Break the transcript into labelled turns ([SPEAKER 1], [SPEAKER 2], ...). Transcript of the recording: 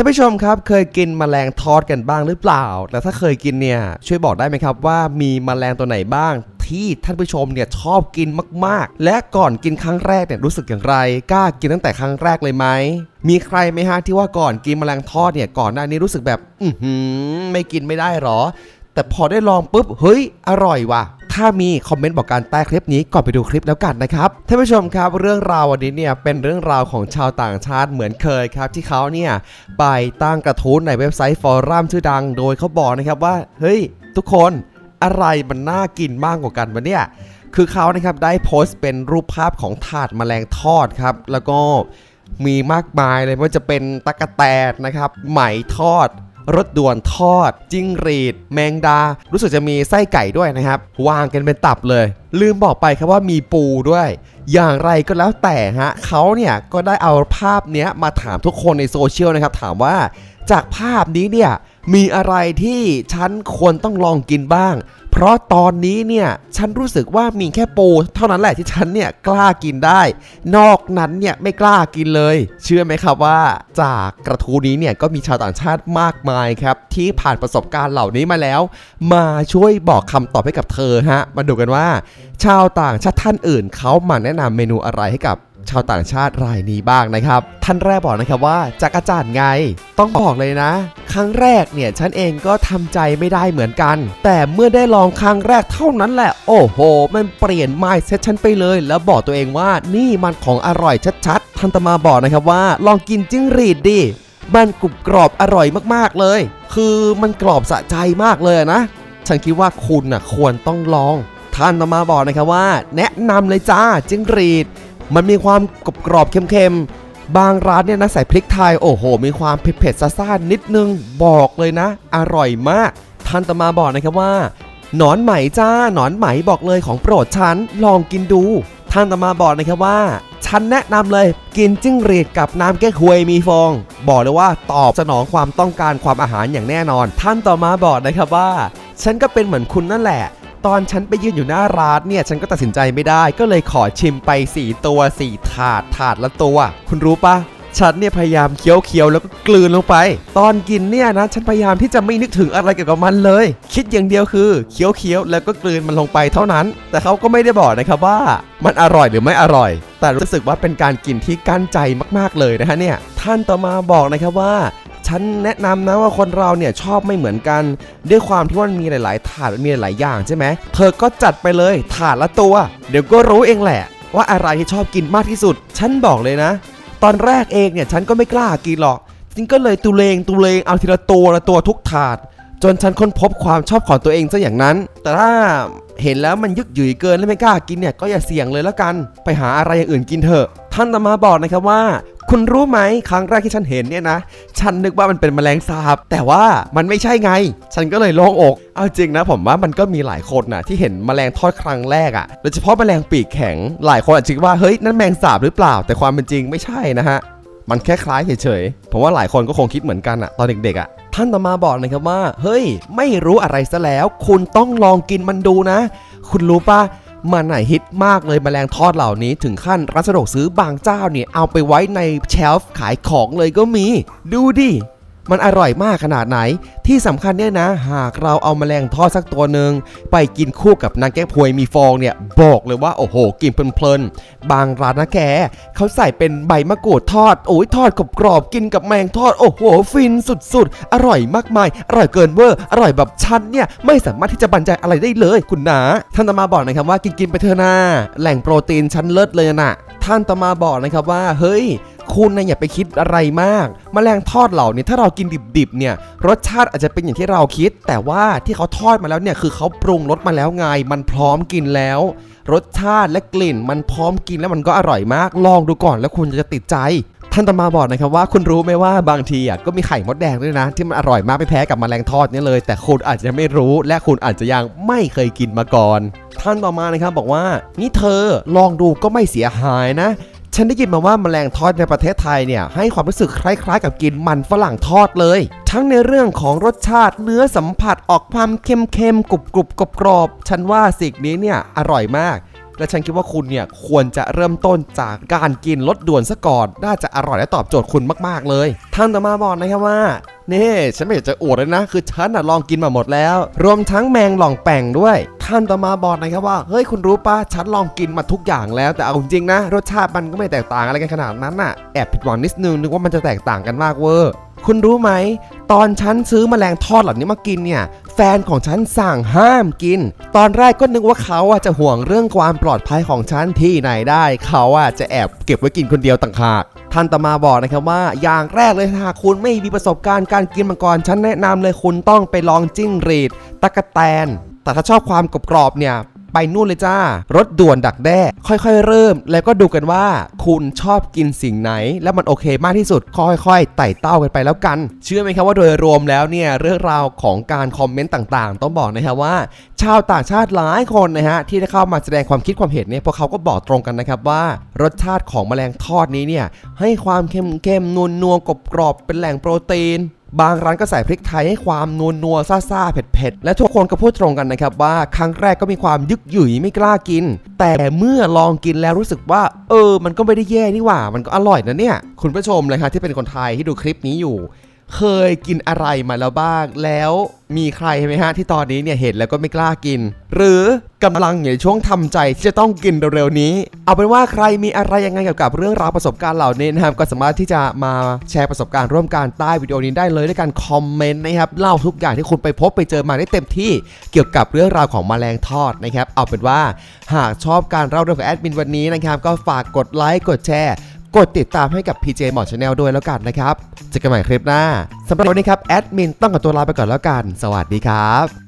[SPEAKER 1] ท่านผู้ชมครับเคยกินแมลงทอดกันบ้างหรือเปล่า และถ้าเคยกินเนี่ยช่วยบอกได้ไหมครับว่ามีแมลงตัวไหนบ้าง ที่ท่านผู้ชมเนี่ยชอบกินมากๆ และก่อนกินครั้งแรกเนี่ยรู้สึกอย่างไร กล้ากินตั้งแต่ครั้งแรกเลยไหมมีใครไหมฮะที่ว่าก่อนกินแมลงทอดเนี่ยก่อนหน้านี้รู้สึกแบบ อือหือไม่กินไม่ได้หรอ แต่พอได้ลองปุ๊บเฮ้ยอร่อยว่ะ ถ้ามีคอมเมนต์บอกการใต้คลิปนี้ก่อนไปดูคลิปแล้วกันนะครับท่านผู้ชมครับเรื่องราววันนี้เนี่ยเป็นเรื่องราวของชาวต่างชาติเหมือนเคยครับ ที่เขาเนี่ยไปตั้งกระทู้ในเว็บไซต์ฟอรัมชื่อดัง โดยเขาบอกนะครับว่าเฮ้ย ทุกคนอะไรมันน่ากินมากกว่ากันวะเนี่ยคือเขานะครับได้โพสต์เป็นรูปภาพของถาดแมลงทอดครับ แล้วก็มีมากมายเลยว่าจะเป็นตะกะแตนนะครับไหมทอด รถด่วนทอด จิ้งรีด แมงดา รู้สึกจะมีไส้ไก่ด้วยนะครับ วางกันเป็นตับเลย ลืมบอกไปครับว่ามีปูด้วย อย่างไรก็แล้วแต่ฮะเขาเนี่ยก็ได้เอาภาพเนี้ยมาถามทุกคนในโซเชียลนะครับ ถามว่าจากภาพนี้เนี่ย มีอะไรที่ฉันควรต้องลองกินบ้าง เพราะตอนนี้เนี่ยฉันรู้สึกว่ามีแค่ปูเท่านั้นแหละที่ฉันเนี่ยกล้ากินได้ นอกนั้นเนี่ยไม่กล้ากินเลย เชื่อไหมครับว่า จากกระทู้นี้เนี่ยก็มีชาวต่างชาติมากมายครับที่ผ่านประสบการณ์เหล่านี้มาแล้ว มาช่วยบอกคำตอบให้กับเธอฮะมาดูกันว่า ชาวต่างชาติท่านอื่นเขามาแนะนำเมนูอะไรให้กับ ชาวต่างชาติรายนี้บ้างนะครับ ท่านแรกบอกนะครับว่าจักรจันทร์ไง ต้องบอกเลยนะ ครั้งแรกเนี่ยฉันเองก็ทำใจไม่ได้เหมือนกัน แต่เมื่อได้ลองครั้งแรกเท่านั้นแหละ โอ้โห มันเปลี่ยน mindset ฉันไปเลย แล้วบอกตัวเองว่านี่มันของอร่อยชัดๆท่านตมาบอกนะครับว่า ลองกินจิ้งรีดดิมันกรุบกรอบอร่อยมากๆเลย คือมันกรอบสะใจมากเลยนะ ฉันคิดว่าคุณน่ะควรต้องลอง ท่านตมาบอกนะครับว่า แนะนำเลยจ้าจิ้งรีด มันมีความกรอบกรอบเค็มๆ บางร้านเนี่ยนะใส่พริกไทยโอ้โห มีความเผ็ดๆซ่าๆนิดนึงบอกเลยนะ อร่อยมากท่านต่อมาบอกนะครับว่า หนอนไหมจ้าหนอนไหมบอกเลยของโปรดฉันลองกินดูท่านต่อมาบอกนะครับว่าฉันแนะนำเลยกินจิ้งหรีดกับน้ำแก้ควยมีฟอง บอกเลยว่าตอบสนองความต้องการความอาหารอย่างแน่นอน ท่านต่อมาบอกนะครับว่า ฉันก็เป็นเหมือนคุณนั่นแหละ ตอนฉันไปยืนอยู่หน้าร้านเนี่ย ฉันก็ตัดสินใจไม่ได้ ก็เลยขอชิมไป 4 ตัว 4 ถาด ถาดละตัว คุณรู้ปะฉันเนี่ยพยายามเคี้ยวเคี้ยวๆแล้วก็กลืนลงไป ตอนกินเนี่ยนะ ฉันพยายามที่จะไม่นึกถึงอะไรเกี่ยวกับมันเลย คิดอย่างเดียวคือเคี้ยวเคี้ยวๆแล้วก็กลืนมันลงไปเท่านั้น แต่เขาก็ไม่ได้บอกนะครับว่า มันอร่อยหรือไม่อร่อย แต่รู้สึกว่าเป็นการกินที่กั้นใจมากๆเลยนะฮะเนี่ย ท่านต่อมาบอกนะครับว่า ฉันแนะนำนะว่าคนเราเนี่ยชอบไม่เหมือนกัน ด้วยความที่ว่ามันมีหลาย ๆ ถาดมีหลายอย่างใช่ไหมเธอก็จัดไปเลยถาดละตัว เดี๋ยวก็รู้เองแหละ ว่าอะไรที่ชอบกินมากที่สุด ฉันบอกเลยนะ ตอนแรกเองเนี่ยฉันก็ไม่กล้ากินหรอกฉันก็เลยตุเลงตุเลงเอาทีละตัวละตัวทุกถาด จนฉันค้นพบความชอบของตัวเองซะอย่างนั้น แต่ถ้าเห็นแล้วมันยึกยุยเกินและไม่กล้ากินเนี่ยก็อย่าเสี่ยงเลยแล้วกัน ไปหาอะไรอย่างอื่นกินเถอะ ท่านตมาบอกนะครับว่า คุณรู้ไหมครั้งแรกที่ฉันเห็นเนี่ยนะ ฉันนึกว่ามันเป็นแมลงสาบ แต่ว่ามันไม่ใช่ไง ฉันก็เลยโล่งอก เอาจริงนะผมว่ามันก็มีหลายคนนะที่เห็นแมลงทอดครั้งแรกอะ่ะโดยเฉพาะแมลงปีกแข็ง หลายคนอาจจะคิดว่าเฮ้ยนั่นแมลงสาบหรือเปล่า แต่ความเป็นจริงไม่ใช่นะฮะมันแค่คล้ายเฉยๆ ผมว่าหลายคนก็คงคิดเหมือนกันอะตอนเด็กๆอะท่านต่อมาบอกนะครับว่า เฮ้ย ไม่รู้อะไรซะแล้ว คุณต้องลองกินมันดูนะ คุณรู้ปะ มันไหนฮิตมากเลยแมลงทอดเหล่านี้ถึงขั้นร้านสะดวกซื้อบางเจ้าเนี่ยเอาไปไว้ในเชลฟ์ขายของเลยก็มี ดูดิ มันอร่อยมากขนาดไหน ที่สำคัญเนี่ยนะ หากเราเอาแมลงทอดสักตัวหนึ่งไปกินคู่กับนางแก้พวยมีฟองเนี่ยบอกเลยว่าโอ้โห กินเพลินๆบางร้านนะแกเขาใส่เป็นใบมะกรูดทอดโอ้ยทอดกรอบๆกินกับแมงทอดโอ้โห ฟินสุดๆ อร่อยมากมาย อร่อยเกินเวอร์ อร่อยแบบฉันเนี่ยไม่สามารถที่จะบรรยายอะไรได้เลยคุณนาท่านตมาบอกนะครับว่ากินกินๆไปเถอะนะแหล่งโปรตีนชั้นเลิศเลยนะท่านตมาบอกนะครับว่าเฮ้ย คุณนะอย่าไปคิดอะไรมากแมลงทอดเหล่านี้ถ้าเรากินดิบๆเนี่ยรสชาติอาจจะเป็นอย่างที่เราคิด แต่ว่าที่เขาทอดมาแล้วเนี่ยคือเขาปรุงรสมาแล้วไงมันพร้อมกินแล้ว รสชาติและกลิ่นมันพร้อมกินแล้วมันก็อร่อยมาก ลองดูก่อนแล้วคุณจะติดใจท่านตมาบอกนะครับว่าคุณรู้ไหมว่าบางทีอะก็มีไข่มดแดงด้วยนะ ที่มันอร่อยมากไม่แพ้กับแมลงทอดเนี่ยเลย แต่คุณอาจจะไม่รู้และคุณอาจจะยังไม่เคยกินมาก่อน ท่านต่อมานะครับบอกว่า นี่เธอลองดูก็ไม่เสียหายนะ ฉันได้ยินมาว่าแมลงทอดในประเทศไทยเนี่ยให้ความรู้สึกคล้ายๆ กับกินมันฝรั่งทอดเลย ทั้งในเรื่องของรสชาติเนื้อสัมผัสออกความเค็มๆกรุบๆกรอบๆฉันว่าสิ่งนี้เนี่ยอร่อยมาก และฉันคิดว่าคุณเนี่ยควรจะเริ่มต้นจากการกินรสด่วนซะก่อน น่าจะอร่อยและตอบโจทย์คุณมากๆเลยท่านต่อมาบอกนะครับว่านี่ฉันไม่อยากจะอวดเลยนะ คือฉันน่ะลองกินมาหมดแล้ว รวมทั้งแมงหล่องแป่งด้วย ท่านต่อมาบอกนะครับว่า เฮ้ยคุณรู้ปะฉันลองกินมาทุกอย่างแล้ว แต่เอาจริงนะ รสชาติมันก็ไม่แตกต่างอะไรกันขนาดนั้นน่ะ แอบผิดหวังนิดนึงนึกว่ามันจะแตกต่างกันมากเวอร์ คุณรู้ไหม ตอนฉันซื้อแมลงทอดเหล่านี้มากินเนี่ย ฟนของฉันสั่งห้ามกิน ตอนแรกก็นึกว่าเขาอะจะห่วงเรื่องความปลอดภัยของฉันที่ไหนได้ เขาอะจะแอบเก็บไว้กินคนเดียวต่างหากท่านตมาบอกนะครับว่าอย่างแรกเลยหากคุณไม่มีประสบการณ์การกินมาก่อนฉันแนะนำเลยคุณต้องไปลองจิ้งหรีดตะกะแตนแต่ถ้าชอบความกรอบๆเนี่ย ไปนู่นเลยจ้า รถด่วนดักแด้ ค่อยๆ เริ่ม แล้วก็ดูกันว่า คุณชอบกินสิ่งไหน แล้วมันโอเคมากที่สุด ค่อยๆ ไต่เต้ากันไปแล้วกัน เชื่อไหมครับว่าโดยรวมแล้วเนี่ยเรื่องราวของการคอมเมนต์ต่างๆ ต้องบอกนะครับว่า ชาวต่างชาติหลายคนนะฮะที่ได้เข้ามาแสดงความคิดความเห็นเนี่ยพวกเขาก็บอกตรงกันนะครับว่ารสชาติของแมลงทอดนี้เนี่ยให้ความเค็มๆนวลนัวๆกรอบๆเป็นแหล่งโปรตีน บางร้านก็ใส่พริกไทยให้ความนัวนัวซาซ่าๆเผ็ดๆและทุกคนก็พูดตรงกันนะครับว่าครั้งแรกก็มีความยึกหยุยไม่กล้ากิน แต่เมื่อลองกินแล้วรู้สึกว่า เออ มันก็ไม่ได้แย่นี่หว่า มันก็อร่อยนะเนี่ย คุณผู้ชมเลยครับที่เป็นคนไทยที่ดูคลิปนี้อยู่ เคยกินอะไรมาแล้วบ้าง แล้วมีใครไหมฮะที่ตอนนี้เนี่ยเห็นแล้วก็ไม่กล้ากิน หรือกำลังอยู่ในช่วงทำใจที่จะต้องกินเร็วๆนี้ เอาเป็นว่าใครมีอะไรยังไงเกี่ยวกับเรื่องราวประสบการณ์เหล่านี้นะครับก็สามารถที่จะมาแชร์ประสบการณ์ร่วมกันใต้วิดีโอนี้ได้เลยด้วยการคอมเมนต์นะครับเล่าทุกอย่างที่คุณไปพบไปเจอมาได้เต็มที่เกี่ยวกับเรื่องราวของแมลงทอดนะครับเอาเป็นว่าหากชอบการเล่าเรื่องของแอดมินวันนี้นะครับก็ฝากกดไลค์กดแชร์กดติดตามให้กับ PJ หมอชาแนลด้วยแล้วกันนะครับ เจอกันใหม่คลิปหน้าสำหรับวันนี้ครับแอดมินต้องกับตัวลาไปก่อนแล้วกัน สวัสดีครับ